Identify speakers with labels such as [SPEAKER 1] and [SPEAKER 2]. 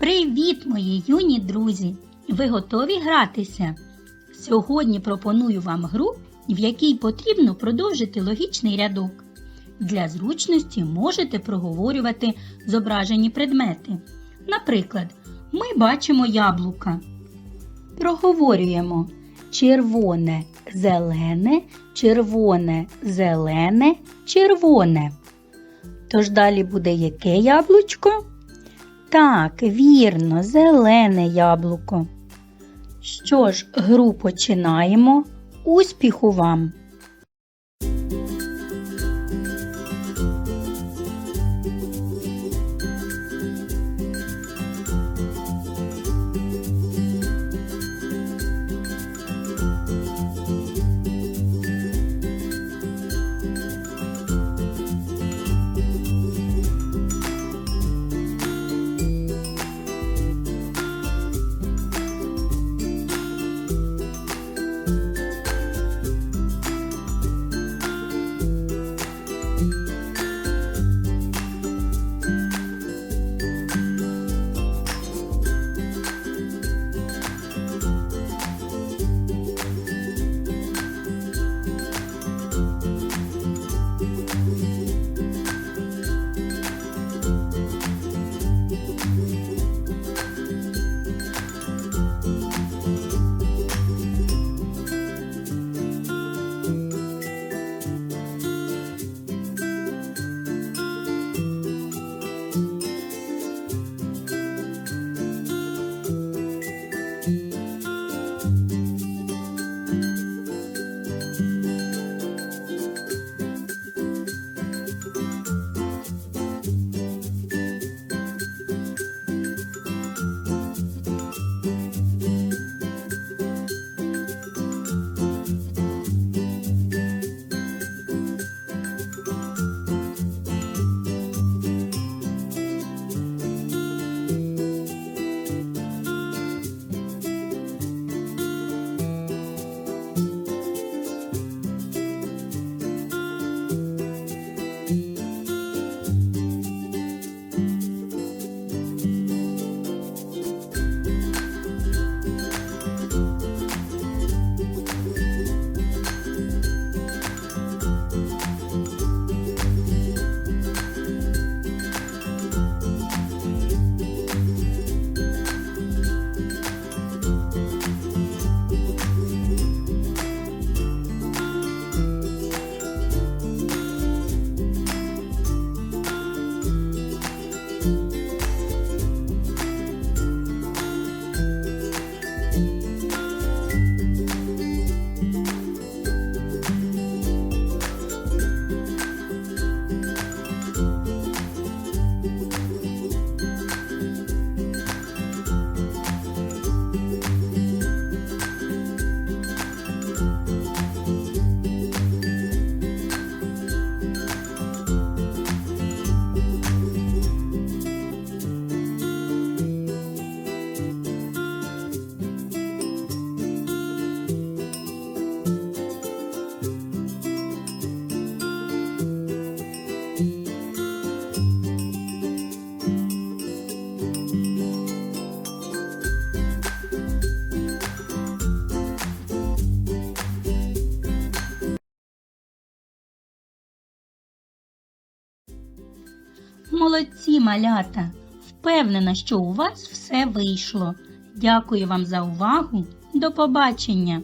[SPEAKER 1] Привіт, мої юні друзі! Ви готові гратися? Сьогодні пропоную вам гру, в якій потрібно продовжити логічний рядок. Для зручності можете проговорювати зображені предмети. Наприклад, ми бачимо яблука. Проговорюємо червоне, зелене, червоне, зелене, червоне. Тож далі буде яке яблучко? Так, вірно, зелене яблуко. Що ж, гру починаємо. Успіху вам! Молодці, малята! Впевнена, що у вас все вийшло. Дякую вам за увагу. До побачення!